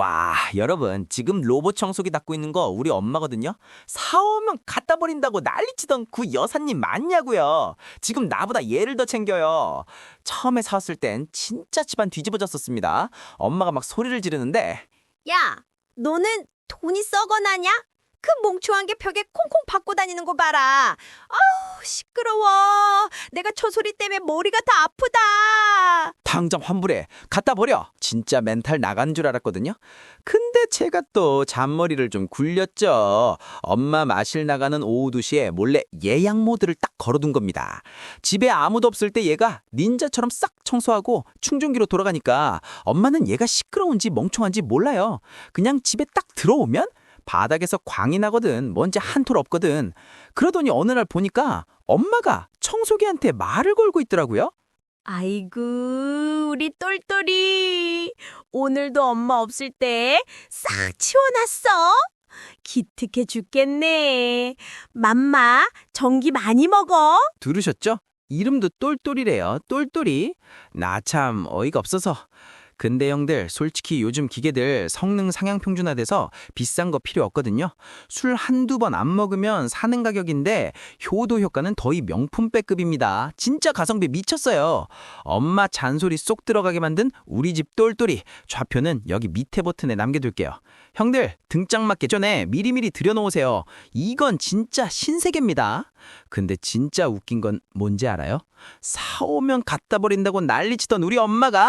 와, 여러분, 지금 로봇 청소기 닦고 있는 거 우리 엄마거든요? 사오면 갖다 버린다고 난리치던 그 여사님 맞냐고요? 지금 나보다 얘를 더 챙겨요. 처음에 사왔을 땐 진짜 집안 뒤집어졌었습니다. 엄마가 막 소리를 지르는데, 야, 너는 돈이 썩어나냐? 그 멍청한 게 벽에 콩콩 박고 다니는 거 봐라. 아우, 시끄러워. 내가 저 소리 때문에 머리가 다 아프다. 당장 환불해. 갖다 버려. 진짜 멘탈 나간 줄 알았거든요. 근데 제가 또 잔머리를 좀 굴렸죠. 엄마 마실 나가는 오후 2시에 몰래 예약 모드를 딱 걸어둔 겁니다. 집에 아무도 없을 때 얘가 닌자처럼 싹 청소하고 충전기로 돌아가니까 엄마는 얘가 시끄러운지 멍청한지 몰라요. 그냥 집에 딱 들어오면 바닥에서 광이 나거든. 먼지 한 톨 없거든. 그러더니 어느 날 보니까 엄마가 청소기한테 말을 걸고 있더라고요. 아이고, 우리 똘똘이. 오늘도 엄마 없을 때 싹 치워놨어. 기특해 죽겠네. 맘마, 전기 많이 먹어. 들으셨죠? 이름도 똘똘이래요. 똘똘이. 나 참 어이가 없어서. 근데 형들 솔직히 요즘 기계들 성능 상향 평준화돼서 비싼 거 필요 없거든요. 술 한두 번 안 먹으면 사는 가격인데 효도 효과는 거의 명품백급입니다. 진짜 가성비 미쳤어요. 엄마 잔소리 쏙 들어가게 만든 우리 집 똘똘이 좌표는 여기 밑에 버튼에 남겨둘게요. 형들 등짝 맞기 전에 미리미리 들여놓으세요. 이건 진짜 신세계입니다. 근데 진짜 웃긴 건 뭔지 알아요? 사오면 갖다 버린다고 난리치던 우리 엄마가